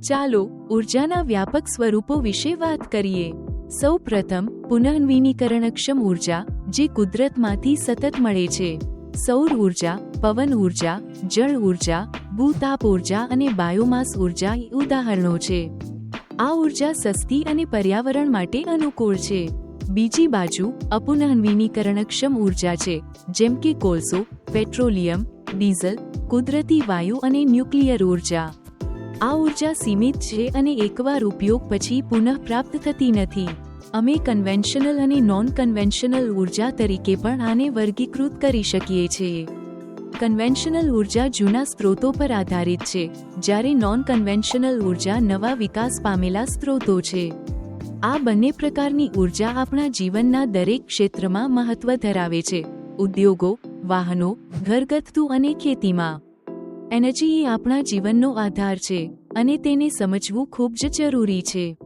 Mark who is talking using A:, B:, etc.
A: ચાલો ઉર્જાના વ્યાપક સ્વરૂપો વિશે વાત કરીએ. સૌ પ્રથમ પુનઃનવીનીકરણક્ષમ ઊર્જા, જે કુદરતમાંથી સતત મળે છે. સૌર ઊર્જા, પવન ઊર્જા, જળ ઊર્જા, ભૂતાપ ઊર્જા અને બાયોમાસ ઊર્જા એ ઉદાહરણો છે. આ ઊર્જા સસ્તી અને પર્યાવરણ માટે અનુકૂળ છે. બીજી બાજુ, અપુનઃનવીનીકરણક્ષમ ઊર્જા છે, જેમ કે કોલસો, પેટ્રોલિયમ, ડીઝલ, કુદરતી વાયુ અને ન્યુક્લિયર ઊર્જા. આ ઊર્જા સીમિત છે અને એકવાર ઉપયોગ પછી પુનઃપ્રાપ્ત થતી નથી. અમે કન્વેન્શનલ અને નોન કન્વેન્શનલ ઊર્જા તરીકે પણ આને વર્ગીકૃત કરી શકીએ છીએ. કન્વેન્શનલ ઊર્જા જૂના સ્ત્રોતો પર આધારિત છે, જ્યારે નોન કન્વેન્શનલ ઊર્જા નવા વિકાસ પામેલા સ્ત્રોતો છે. આ બંને પ્રકારની ઊર્જા આપણા જીવનના દરેક ક્ષેત્રમાં મહત્વ ધરાવે છે. ઉદ્યોગો, વાહનો, ઘરગથ્થુ અને ખેતીમાં. એનર્જી એ આપણા જીવનનો આધાર છે અને તેને સમજવું ખૂબ જ જરૂરી છે.